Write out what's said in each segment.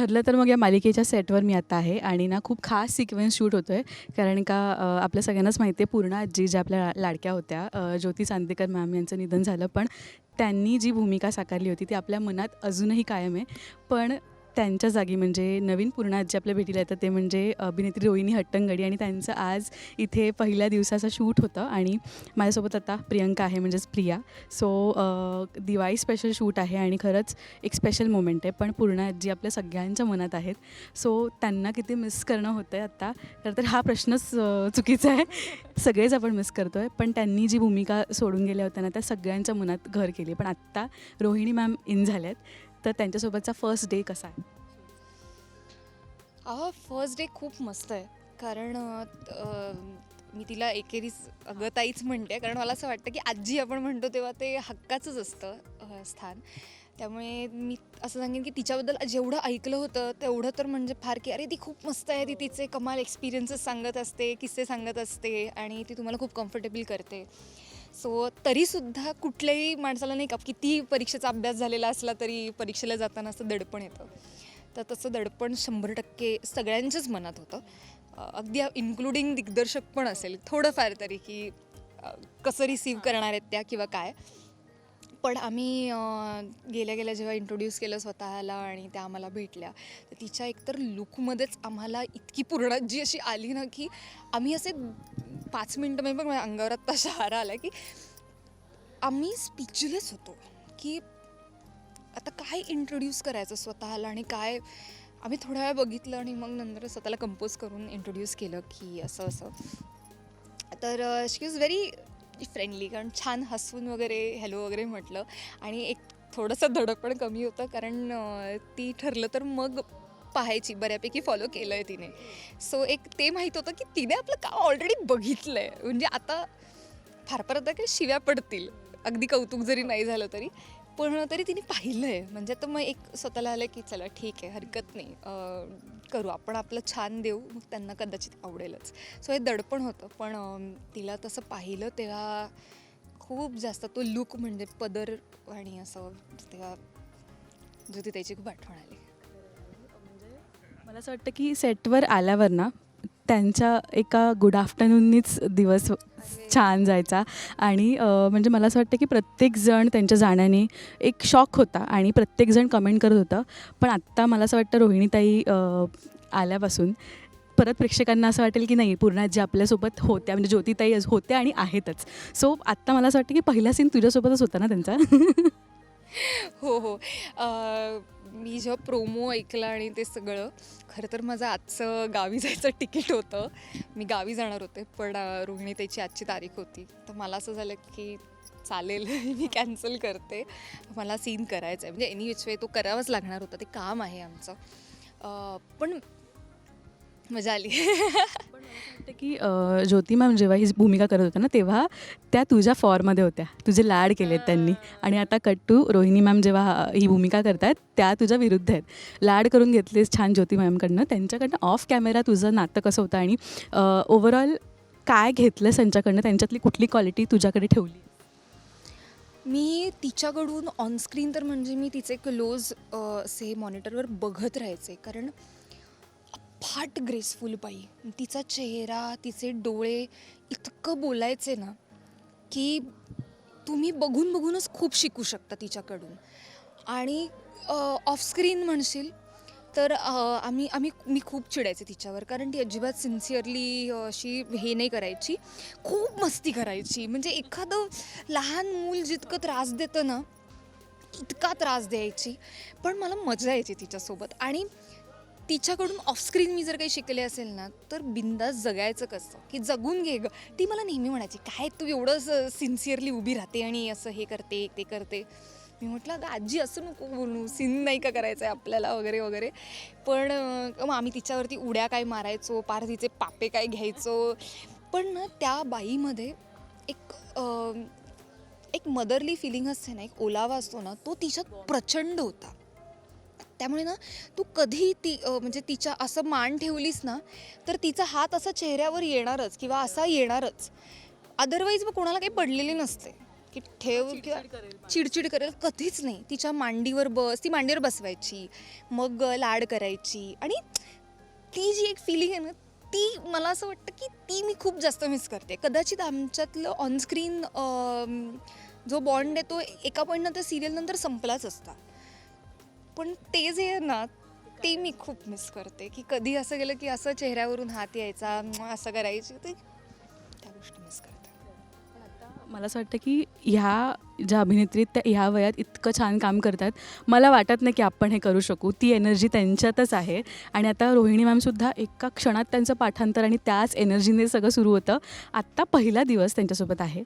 ठरलं तर मग या मालिकेच्या सेटवर मी आता आहे आणि ना खूप खास सिक्वेन्स शूट होतो आहे कारण का आपल्या सगळ्यांनाच माहिती आहे पूर्ण आजी ज्या आपल्या लाडक्या होत्या ज्योती चांदेकर मॅम यांचं निधन झालं. पण त्यांनी जी भूमिका साकारली होती ती आपल्या मनात अजूनही कायम आहे. पण त्यांच्या जागी म्हणजे नवीन पूर्ण जे आपल्या भेटीला येतं ते म्हणजे अभिनेत्री रोहिणी हट्टंगडी आणि त्यांचं आज इथे पहिल्या दिवसाचं शूट होतं आणि माझ्यासोबत आता प्रियंका आहे म्हणजेच Priya. So Diwali special shoot आहे आणि खरंच एक स्पेशल मोमेंट आहे. पण पूर्ण आजी आपल्या सगळ्यांच्या मनात आहेत. सो त्यांना किती मिस करणं होतं आहे आत्ता खरं तर हा प्रश्नच चुकीचा आहे. सगळेच आपण मिस करतो आहे पण त्यांनी जी भूमिका सोडून गेल्या होत्या ना त्या सगळ्यांच्या मनात घर केली. पण आत्ता रोहिणी मॅम इन झाल्यात. तर त्यांच्यासोबतचा फर्स्ट डे कसा आहे? अहो फर्स्ट डे खूप मस्त आहे. कारण अ, मी तिला एकेरीच अगताईच म्हणते. कारण मला असं वाटतं की आजी आपण म्हणतो तेव्हा ते हक्काचंच असतं अ, स्थान. त्यामुळे मी असं सांगेन की तिच्याबद्दल जेवढं ऐकलं होतं तेवढं तर म्हणजे फार की अरे ती खूप मस्त आहे. ती तिचे कमाल एक्सपिरियन्सेस सांगत असते किस्से सांगत असते आणि ती तुम्हाला खूप कम्फर्टेबल करते. सो तरीसुद्धा कुठल्याही माणसाला नाही का किती परीक्षेचा अभ्यास झालेला असला तरी परीक्षेला जाताना असं दडपण येतं. तर तसं दडपण शंभर टक्के सगळ्यांच्याच मनात होतं. अगदी इन्क्लुडिंग दिग्दर्शक पण असेल थोडंफार तरी की कसं रिसीव करणार आहेत त्या किंवा काय. पण आम्ही गेल्या गेल्या जेव्हा इंट्रोड्यूस केलं स्वतःला आणि त्या आम्हाला भेटल्या तर तिच्या एकतर लुकमध्येच आम्हाला इतकी पूर्ण जी अशी आली ना की आम्ही असे पाच मिनटं म्हणजे बघ माझ्या अंगावर आत्ता शहारा आला की आम्ही स्पीचलेस होतो की आता काय इंट्रोड्यूस करायचं स्वतःला आणि काय? आम्ही थोडा वेळ बघितलं आणि मग नंतर स्वतःला कंपोज करून इंट्रोड्यूस केलं की असं असं. तर शी इज व्हेरी फ्रेंडली कारण छान हसून वगैरे हॅलो वगैरे म्हटलं. आणि एक थोडंसं धडक पण कमी होतं कारण ती ठरलं तर मग पाहायची बऱ्यापैकी फॉलो केलं आहे तिने. सो एक ते माहीत होतं की तिने आपलं काम ऑलरेडी बघितलं आहे म्हणजे आता फार फार आता काही शिव्या पडतील. अगदी कौतुक जरी नाही झालं तरी. पण तरी तिने पाहिलं आहे म्हणजे तर मग एक स्वतःला आलं की चला ठीक आहे हरकत नाही. अं, करू आपण आपलं छान देऊ मग त्यांना कदाचित आवडेलच. सो हे दडपण होतं. पण अं, तिला तसं पाहिलं तेव्हा खूप जास्त तो लुक म्हणजे पदर आणि असं तेव्हा ज्योती त्याची खूप आठवण आली. म्हणजे मला असं वाटतं की सेटवर आल्यावर ना त्यांच्या एका गुड आफ्टरनूननीच दिवस छान जायचा. आणि म्हणजे मला असं वाटतं की प्रत्येकजण त्यांच्या जाण्याने एक शॉक होता आणि प्रत्येकजण कमेंट करत होतं. पण आत्ता मला असं वाटतं रोहिणीताई आल्यापासून परत प्रेक्षकांना असं वाटेल की नाही पूर्ण जे आपल्यासोबत होत्या म्हणजे ज्योतिताई होत्या आणि आहेतच. सो आत्ता मला असं वाटतं की पहिला सीन तुझ्यासोबतच होता ना त्यांचा? हो हो. मी जेव्हा प्रोमो ऐकला आणि ते सगळं खरं तर माझं आजचं गावी जायचं तिकीट होतं. मी गावी जाणार होते पण अं, रोहिणी त्याची आजची तारीख होती. तर मला असं झालं की चालेल मी कॅन्सल करते. मला सीन करायचा आहे म्हणजे एनी विच वे तो करावाच लागणार होता ते काम आहे आमचं. पण मजा आली. वाटतं की अ, ज्योती मॅम जेव्हा ही भूमिका करत होत्या ना तेव्हा त्या तुझ्या फॉर्ममध्ये होत्या. तुझे लाड केलेत त्यांनी. आणि आता कट्टू रोहिणी मॅम जेव्हा ही भूमिका करतायत त्या तुझ्या विरुद्ध आहेत. लाड करून घेतलेस छान ज्योती मॅमकडनं. त्यांच्याकडनं ऑफ कॅमेरा तुझं नातं कसं होतं आणि ओव्हरऑल काय घेतलंस त्यांच्याकडनं? त्यांच्यातली कुठली क्वालिटी तुझ्याकडे ठेवली? मी तिच्याकडून ऑनस्क्रीन तर म्हणजे मी तिचे क्लोज असे मॉनिटरवर बघत राहायचे. कारण फाट ग्रेसफुल बाई. तिचा चेहरा तिचे डोळे इतकं बोलायचे ना की तुम्ही बघून बघूनच खूप शिकू शकता तिच्याकडून. आणि ऑफस्क्रीन म्हणशील तर आम्ही आम्ही मी खूप चिडायचे तिच्यावर कारण ती अजिबात सिन्सिअरली अशी हे नाही करायची. खूप मस्ती करायची. म्हणजे एखादं लहान मूल जितकं त्रास देतं ना इतका त्रास द्यायची. पण मला मजा यायची तिच्यासोबत. आणि तिच्याकडून ऑफस्क्रीन मी जर काही शिकले असेल ना तर बिंदास जगायचं कसं? की जगून घे ग. ती मला नेहमी म्हणायची काय तू एवढं सिन्सिअरली उभी राहते आणि असं हे करते ते करते? मी म्हटलं अगं आजी असं नको बोलू. सीन नाही का करायचं आहे आपल्याला? वगैरे वगैरे. पण मग आम्ही तिच्यावरती उड्या काय मारायचो पार तिचे पापे काय घ्यायचो. पण ना त्या बाईमध्ये एक एक मदरली फिलिंग असते ना एक ओलावा असतो ना तो तिच्यात प्रचंड होता. त्यामुळे ना तू कधी ती म्हणजे तिच्या असं मान ठेवलीस ना तर तिचा हात असा चेहऱ्यावर येणारच किंवा असा येणारच. अदरवाईज मग कोणाला काही पडलेली नसते. की ठेव किंवा चिडचिड करेल कधीच नाही. तिच्या मांडीवर बस ती मांडीवर बसवायची मग लाड करायची. आणि ती जी एक फिलिंग आहे ना ती मला असं वाटतं की ती मी खूप जास्त मिस करते. कदाचित आमच्यातलं ऑनस्क्रीन जो बॉन्ड आहे तो एका पॉईंट नंतर सिरियल नंतर संपलाच असता. पण ते जे आहे ना ते मी खूप मिस करते. की कधी असं गेलं की असं चेहऱ्यावरून हात यायचा असं करायची ते त्या गोष्टी मिस करते. मला असं वाटतं की ह्या ज्या अभिनेत्री त्या ह्या वयात इतकं छान काम करतात. मला वाटत नाही की आपण हे करू शकू. ती एनर्जी त्यांच्यातच आहे. आणि आता रोहिणी मॅमसुद्धा एका क्षणात त्यांचं पाठांतर आणि त्याच एनर्जीने सगळं सुरू होतं. आत्ता पहिला दिवस त्यांच्यासोबत आहे.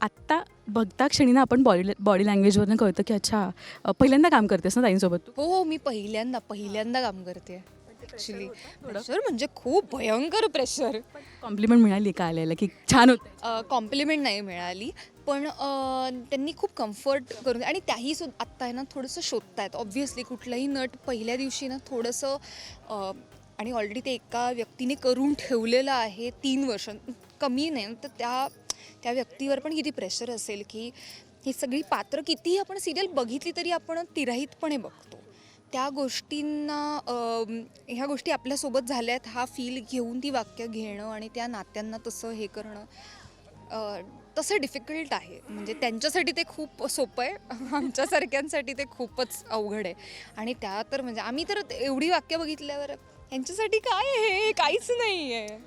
आत्ता बघता क्षणीनं आपण बॉडी बॉडी लँग्वेजवरनं कळतं की अच्छा अ, पहिल्यांदा काम करतेस ना ताईंसोबत तू? हो हो मी पहिल्यांदा पहिल्यांदा काम करते. ॲक्च्युली प्रेशर म्हणजे खूप भयंकर प्रेशर कॉम्प्लिमेंट मिळाली का आलेलं की छान होतं. कॉम्प्लिमेंट नाही मिळाली पण अ, त्यांनी खूप कम्फर्ट करून आणि त्याही सुद्धा आत्ता आहे ना थोडंसं शोधतायत. ऑब्व्हियसली कुठलाही नट पहिल्या दिवशी ना थोडंसं अ, आणि ऑलरेडी ते एका व्यक्तीने करून ठेवलेलं आहे तीन वर्ष कमी नाही तर त्या त्या व्यक्तीवर पण किती प्रेशर असेल की ही सगळी पात्र कितीही आपण सिरियल बघितली तरी आपण तिराहीतपणे बघतो. त्या गोष्टींना ह्या गोष्टी आपल्यासोबत झाल्यात हा फील घेऊन ती वाक्य घेणं आणि त्या नात्यांना तसं हे करणं तसं डिफिकल्ट आहे. म्हणजे त्यांच्यासाठी ते खूप सोपं आहे आमच्यासारख्यांसाठी ते खूपच अवघड आहे. आणि त्या तर म्हणजे आम्ही तर एवढी वाक्य बघितल्यावर यांच्यासाठी काय आहे? हे काहीच नाही आहे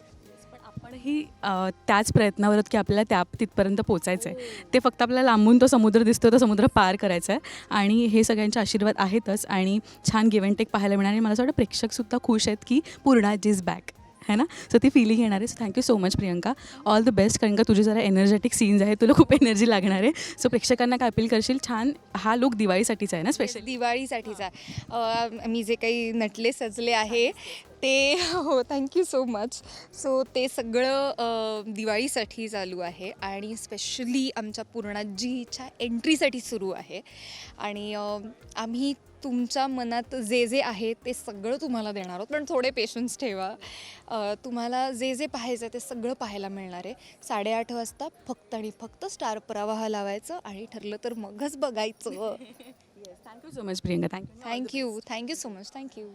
पण ही अ, त्याच प्रयत्नावर आहोत की आपल्याला त्या तिथपर्यंत पोचायचं आहे ते फक्त आपल्याला लांबून तो समुद्र दिसतो तो समुद्र पार करायचा आहे आणि हे सगळ्यांचे आशीर्वाद आहेतच. आणि छान गिव्ह टेक पाहायला मिळणार आणि मला असं वाटतं प्रेक्षकसुद्धा खुश आहेत की पूर्णा इज बॅक है ना? सो ती फिलिंग येणार आहे. So thank you so much Priyanka. All the best कारण का तुझे जरा एनर्जेटिक सीन्स आहे तुला खूप एनर्जी लागणार आहे. सो प्रेक्षकांना काय अपील करशील? छान हा लुक दिवाळीसाठीचा आहे ना स्पेशली दिवाळीसाठीचा. अ, मी जे काही नटले सजले आहे ते हो थँक्यू सो मच सो ते सगळं दिवाळीसाठी चालू आहे आणि स्पेशली आमच्या पूर्णाजीच्या एंट्रीसाठी सुरू आहे. आणि आम्ही तुमच्या मनात जे जे आहे ते सगळं तुम्हाला देणार आहोत. पण थोडे पेशन्स ठेवा. तुम्हाला जे जे पाहायचं आहे ते सगळं पाहायला मिळणार आहे. साडेआठ वाजता फक्त आणि फक्त स्टार प्रवाह लावायचं आणि ठरलं तर मगच बघायचं. Thank you so much Priyanka. Thank you thank you thank you so much thank you